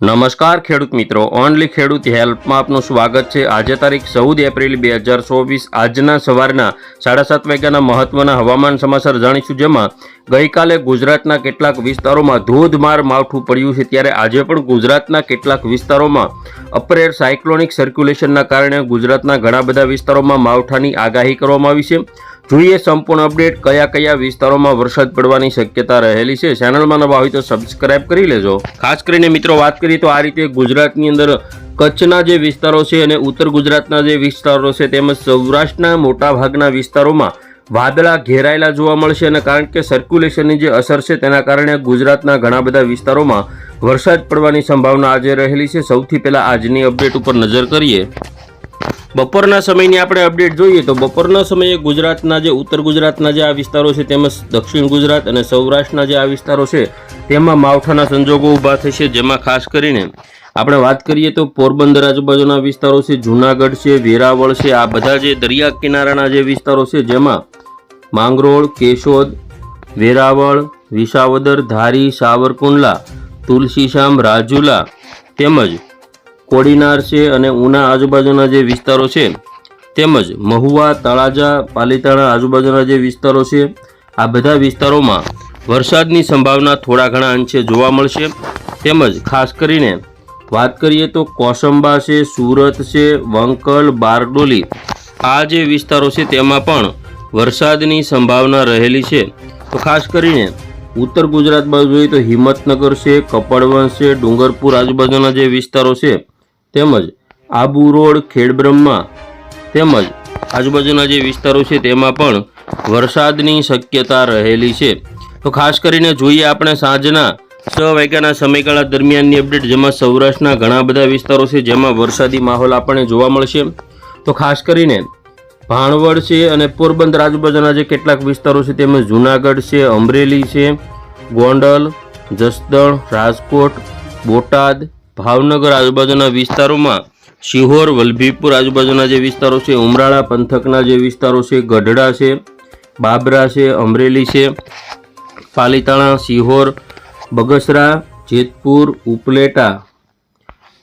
નમસ્કાર ખેડૂત મિત્રો, ઓનલી ખેડૂત હેલ્પમાં આપનું સ્વાગત છે. આજે તારીખ ચૌદ એપ્રિલ બે હજાર ચોવીસ, આજના સવારના સાડા સાત વાગ્યાના મહત્વના હવામાન સમાચાર જાણીશું જેમાં ગઈકાલે ગુજરાતના કેટલાક વિસ્તારોમાં ધોધમાર માવઠું પડ્યું છે. ત્યારે આજે પણ ગુજરાતના કેટલાક વિસ્તારોમાં અપરેર સાયક્લોનિક સર્ક્યુલેશનના કારણે ગુજરાતના ઘણા બધા વિસ્તારોમાં માવઠાની આગાહી કરવામાં આવી છે. જોઈએ સંપૂર્ણ અપડેટ કયા કયા વિસ્તારોમાં વરસાદ પડવાની શક્યતા રહેલી છે. ચેનલમાં નવા હોય તો સબસ્ક્રાઇબ કરી લેજો. ખાસ કરીને મિત્રો વાત કરીએ તો આ રીતે ગુજરાતની અંદર કચ્છના જે વિસ્તારો છે અને ઉત્તર ગુજરાતના જે વિસ્તારો છે તેમજ સૌરાષ્ટ્રના મોટાભાગના વિસ્તારોમાં વાદળા ઘેરાયેલા જોવા મળશે અને કારણ કે સર્ક્યુલેશનની જે અસર છે તેના કારણે ગુજરાતના ઘણા બધા વિસ્તારોમાં વરસાદ પડવાની સંભાવના આજે રહેલી છે. સૌથી પહેલાં આજની અપડેટ ઉપર નજર કરીએ. બપોરના સમયની આપણે અપડેટ જોઈએ તો બપોરના સમયે ગુજરાતના જે, ઉત્તર ગુજરાતના જે આ વિસ્તારો છે, તેમજ દક્ષિણ ગુજરાત અને સૌરાષ્ટ્રના જે આ વિસ્તારો છે, તેમાં માવઠાના સંજોગો ઊભા થશે. જેમાં ખાસ કરીને આપણે વાત કરીએ તો પોરબંદર આજુબાજુના વિસ્તારો છે, જૂનાગઢ છે, વેરાવળ છે, આ બધા જે દરિયા કિનારાના જે વિસ્તારો છે, જેમાં માંગરોળ, કેશોદ, વેરાવળ, વિસાવદર, ધારી, સાવરકુંડલા, તુલસીશામ, રાજુલા તેમજ કોડીનાર છે અને ઉના આજુબાજુના જે વિસ્તારો છે, તેમજ મહુવા, તળાજા, પાલીતાણા આજુબાજુના જે વિસ્તારો છે, આ બધા વિસ્તારોમાં વરસાદની સંભાવના થોડા ઘણા અંશે જોવા મળશે. તેમજ ખાસ કરીને વાત કરીએ તો કોસંબા છે, સુરત છે, વંકલ, બારડોલી, આ જે વિસ્તારો છે તેમાં પણ વરસાદની સંભાવના રહેલી છે. તો ખાસ કરીને ઉત્તર ગુજરાત બાજુ જોઈએ તો હિંમતનગર છે, કપડવંશ છે, ડુંગરપુર આજુબાજુના જે વિસ્તારો છે તેમજ આબુ રોડ ખેડબ્રહ્મા તેમજ આજુબાજુના જે વિસ્તારો છે તેમાં પણ વરસાદની શક્યતા રહેલી છે. તો ખાસ કરીને જોઈએ આપણે સાંજના છ વાગ્યાના સમયગાળા દરમિયાનની અપડેટ, જેમાં સૌરાષ્ટ્રના ઘણા બધા વિસ્તારો છે જેમાં વરસાદી માહોલ આપણને જોવા મળશે. તો ખાસ કરીને ભાણવડ છે અને પોરબંદર આજુબાજુના જે કેટલાક વિસ્તારો છે તેમજ જૂનાગઢ છે, અમરેલી છે, ગોંડલ, જસદણ, રાજકોટ, બોટાદ ભાવનગર આજુબાજુના વિસ્તારોમાં શિહોર, વલભીપુર આજુબાજુના જે વિસ્તારો છે, ઉમરાળા, પંથકના જે વિસ્તારો છે, ગઢડા છે, બાબરા છે, અમરેલી છે, પાલીતાણા, શિહોર, બગસરા, જેતપુર, ઉપલેટા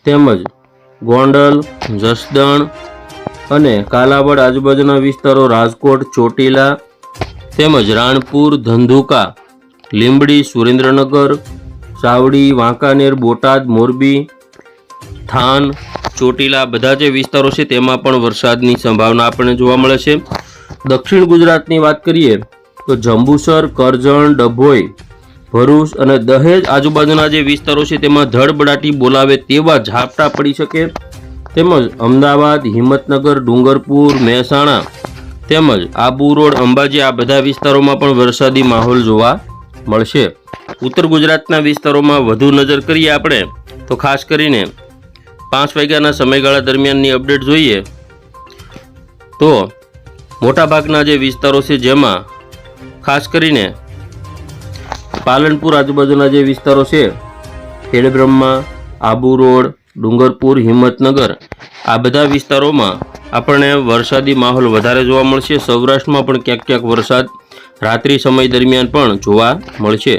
તેમજ ગોંડલ, જસદણ અને કાલાવડ આજુબાજુના વિસ્તારો રાજકોટ, ચોટીલા તેમજ રાણપુર, ધંધુકા, લીંબડી, સુરેન્દ્રનગર સાવડી, વાંકાનેર, બોટાદ, મોરબી, થાન, ચોટીલા બધા જે વિસ્તારો છે તેમાં પણ વરસાદની સંભાવના આપણને જોવા મળે છે. દક્ષિણ ગુજરાતની વાત કરીએ તો જંબુસર, કરજણ, ડભોઈ, ભરૂચ અને દહેજ આજુબાજુના જે વિસ્તારો છે તેમાં ધડબડાટી બોલાવે તેવા ઝાપટા પડી શકે. તેમજ અમદાવાદ, હિંમતનગર, ડુંગરપુર, મહેસાણા તેમજ આબુ રોડ, અંબાજી આ બધા વિસ્તારોમાં પણ વરસાદી માહોલ જોવા મળશે. ઉત્તર ગુજરાતના વિસ્તારોમાં વધુ નજર કરીએ આપણે, તો ખાસ કરીને પાંચ વાગ્યાના સમયગાળા દરમિયાનની અપડેટ જોઈએ, તો મોટાભાગના જે વિસ્તારો છે જેમાં, ખાસ કરીને પાલનપુર આજુબાજુના જે વિસ્તારો છે, ખેડબ્રહ્મા, આબુ રોડ, ડુંગરપુર, હિંમતનગર, આ બધા વિસ્તારોમાં આપણને વરસાદી માહોલ વધારે જોવા મળશે. સૌરાષ્ટ્રમાં પણ ક્યાંક ક્યાંક વરસાદ રાત્રિ સમય દરમિયાન પણ જોવા મળશે.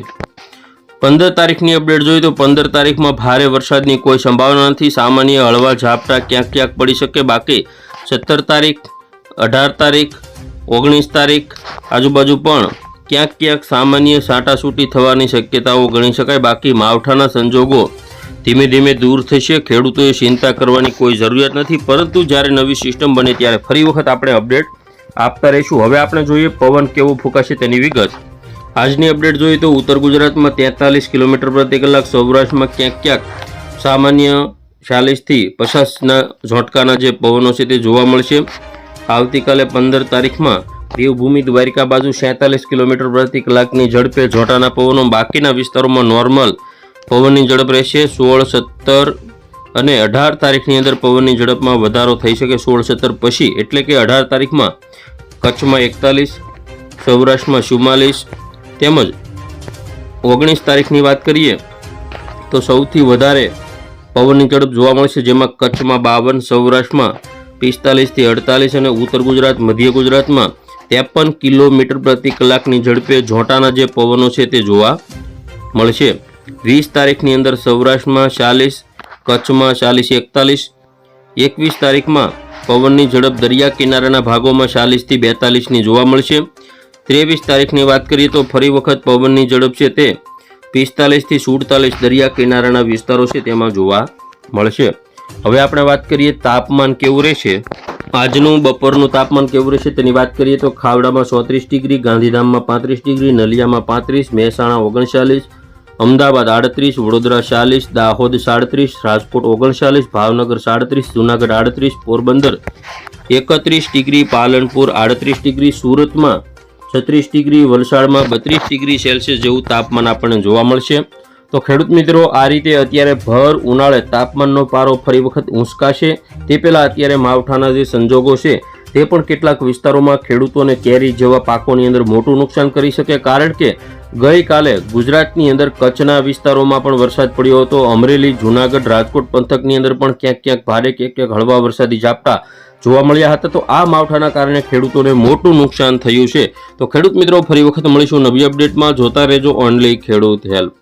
પંદર તારીખની અપડેટ જોઈએ તો પંદર તારીખમાં ભારે વરસાદની કોઈ સંભાવના નથી. સામાન્ય હળવા ઝાપટા ક્યાંક ક્યાંક પડી શકે. બાકી સત્તર તારીખ, અઢાર તારીખ, ઓગણીસ તારીખ આજુબાજુ પણ ક્યાંક ક્યાંક સામાન્ય સાટાસૂટી થવાની શક્યતાઓ ગણી શકાય. બાકી માવઠાના સંજોગો ધીમે ધીમે દૂર થશે. ખેડૂતોએ ચિંતા કરવાની કોઈ જરૂરિયાત નથી. પરંતુ જ્યારે નવી સિસ્ટમ બને ત્યારે ફરી વખત આપણે અપડેટ આપતા રહીશું. હવે આપણે જોઈએ પવન કેવો ફૂંકાશે તેની વિગત. આજની અપડેટ જોઈએ તો ઉત્તર ગુજરાતમાં તેતાલીસ કિલોમીટર પ્રતિ કલાક, સૌરાષ્ટ્રમાં ક્યાંક ક્યાંક સામાન્ય ચાલીસથી પચાસના ઝોટકાના જે પવનો છે તે જોવા મળશે. આવતીકાલે પંદર તારીખમાં દેવભૂમિ દ્વારિકા બાજુ સેતાલીસ કિલોમીટર પ્રતિ કલાકની ઝડપે ઝોટાના પવનો. બાકીના વિસ્તારોમાં નોર્મલ પવનની ઝડપ રહેશે. સોળ, સત્તર અને અઢાર તારીખની અંદર પવનની ઝડપમાં વધારો થઈ શકે સોળ સત્તર પછી, એટલે કે અઢાર તારીખમાં કચ્છમાં એકતાલીસ, સૌરાષ્ટ્રમાં ચુમ્માલીસ, તેમજ ઓગણીસ તારીખની વાત કરીએ, તો સૌથી વધારે પવનની ઝડપ જોવા મળશે જેમાં કચ્છમાં બાવન, સૌરાષ્ટ્રમાં પિસ્તાલીસથી અડતાલીસ અને ઉત્તર ગુજરાત, મધ્ય ગુજરાતમાં ત્રેપન કિલોમીટર પ્રતિ કલાકની ઝડપે ઝોંટાના જે પવનો છે તે જોવા મળશે. વીસ તારીખની અંદર સૌરાષ્ટ્રમાં ચાલીસ કચ્છમાં ચાલીસ એકતાલીસ. એકવીસ તારીખમાં પવનની ઝડપ દરિયા કિનારાના ભાગોમાં ચાલીસથી બેતાલીસની જોવા મળશે. ત્રેવીસ તારીખની વાત કરીએ તો ફરી વખત પવનની ઝડપ છે તે પિસ્તાલીસથી સુડતાલીસ દરિયા કિનારાના વિસ્તારો છે તેમાં જોવા મળશે. હવે આપણે વાત કરીએ તાપમાન કેવું રહેશે? આજનું બપોરનું તાપમાન કેવું રહેશે તેની વાત કરીએ તો ખાવડામાં ચોત્રીસ ડિગ્રી, ગાંધીધામમાં પાંત્રીસ ડિગ્રી, નલિયામાં પાંત્રીસ, મહેસાણા ઓગણચાલીસ અમદાવાદ આડત્રીસ, વડોદરા ચાલીસ, દાહોદ સાડત્રીસ, રાજકોટ ઓગણચાલીસ, ભાવનગર સાડત્રીસ, જુનાગઢ આડત્રીસ, પોરબંદર એકત્રીસ ડિગ્રી, પાલનપુર આડત્રીસ ડિગ્રી, સુરતમાં છત્રીસ ડિગ્રી, વલસાડમાં બત્રીસ ડિગ્રી સેલ્સિયસ જેવું તાપમાન આપણને જોવા મળશે. તો ખેડૂત મિત્રો, આ રીતે અત્યારે ભર, ઉનાળે તાપમાનનો પારો ફરી વખત ઊંચકાશે. તે પહેલાં અત્યારે માવઠાના જે સંજોગો છે તે પણ કેટલાક વિસ્તારોમાં ખેડૂતોને કેરી જેવા પાકોની અંદર મોટું નુકસાન કરી શકે કારણ કે ગઈકાલે ગુજરાતની અંદર કચ્છના વિસ્તારોમાં પણ વરસાદ પડ્યો હતો. અમરેલી, જૂનાગઢ, રાજકોટ પંથકની અંદર પણ ક્યાંક ક્યાંક ભારે, ક્યાંક ક્યાંક હળવા વરસાદી ઝાપટા જોવા મળ્યા હતા. તો આ માવઠાના કારણે ખેડૂતોને મોટું નુકસાન થયું છે. તો ખેડૂત મિત્રો, ફરી વખત મળીશું નવી અપડેટમાં. જોતા રહેજો ઓનલી ખેડૂત હેલ્પ.